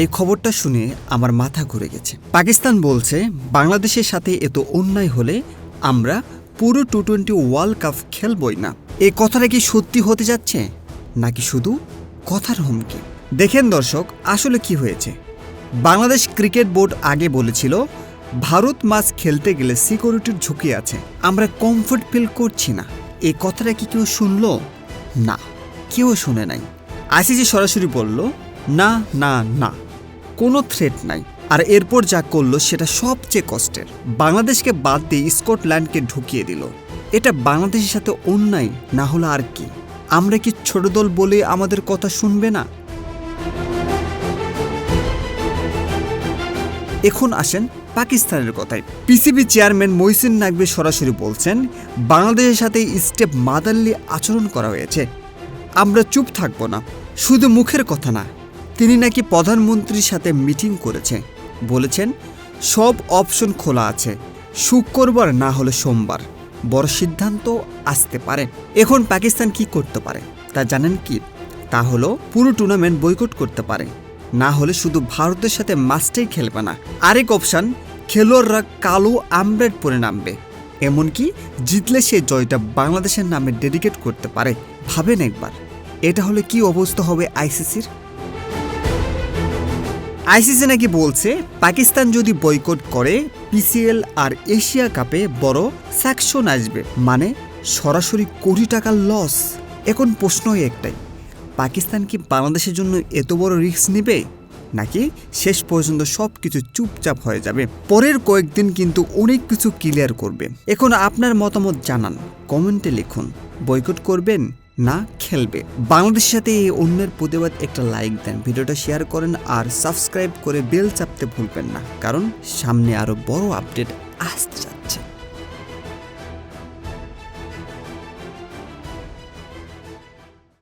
এই খবরটা শুনে আমার মাথা ঘুরে গেছে। পাকিস্তান বলছে, বাংলাদেশের সাথে এত অন্যায় হলে আমরা পুরো টি টোয়েন্টি ওয়ার্ল্ড কাপ খেলবই না। এই কথাটা কি সত্যি হতে যাচ্ছে? নাকি শুধু কথার হুমকি? দেখেন দর্শক, আসলে কি হয়েছে? বাংলাদেশ ক্রিকেট বোর্ড আগে বলেছিল, ভারত ম্যাচ খেলতে গেলে সিকিউরিটির ঝুঁকি আছে, আমরা কমফোর্ট ফিল করছি না। এই কথাটা কি কেউ শুনলো? না, কেউ শুনে নাই। আইসিসি সরাসরি বলল, না না না। কোনো থ্রেট নাই। আর এরপর যা করল সেটা সবচেয়ে কষ্টের। বাংলাদেশকে বাদ দিয়ে স্কটল্যান্ডকে ঢুকিয়ে দিল। এটা বাংলাদেশের সাথে অন্যায়, না হলো আর কি? আমরা কি ছোট দল বলে আমাদের কথা শুনবে না? এখন আসেন পাকিস্তানের কথায়। পিসিবি চেয়ারম্যান মহসিন নাকবি সরাসরি বলছেন, বাংলাদেশের সাথে স্টেপ মাদারলি আচরণ করা হয়েছে। আমরা চুপ থাকব না। শুধু মুখের কথা না তিনি নাকি প্রধানমন্ত্রীর সাথে মিটিং করেছে। বলেছেন, সব অপশন খোলা আছে। শুক্রবার না হলে সোমবার। বড় সিদ্ধান্ত আসতে পারে। এখন পাকিস্তান কি করতে পারে? তা জানেন কি? তা হলো, পুরো টুর্নামেন্ট বয়কট করতে পারে। না হলে শুধু ভারতের সাথে মাস্টেই খেলবে না। আরেক অপশান খেলোয়াড়রা কালো আমব্রেড পরে নামবে। এমনকি জিতলে সে জয়টা বাংলাদেশের নামে ডেডিকেট করতে পারে। ভাবেন একবার। এটা হলে কি অবস্থা হবে আইসিসির আইসিসি নাকি বলছে, পাকিস্তান যদি বয়কট করে, পিসিএল আর এশিয়া কাপে বড় স্যাকশন আসবে। মানে সরাসরি কোটি টাকার লস। এখন প্রশ্নই একটাই, পাকিস্তান কি বাংলাদেশের জন্য এত বড় রিস্ক নেবে? নাকি শেষ পর্যন্ত সব কিছু চুপচাপ হয়ে যাবে? পরের কয়েকদিন কিন্তু অনেক কিছু ক্লিয়ার করবে। এখন আপনার মতামত জানান, কমেন্টে লিখুন, বয়কট করবেন না খেলবে। বাংলাদেশের সাথে এই অন্যের প্রতিবাদ একটা লাইক দেন। ভিডিওটা শেয়ার করেন আর সাবস্ক্রাইব করে বেল চাপতে ভুলবেন না। কারণ সামনে আরও বড় আপডেট আসছে।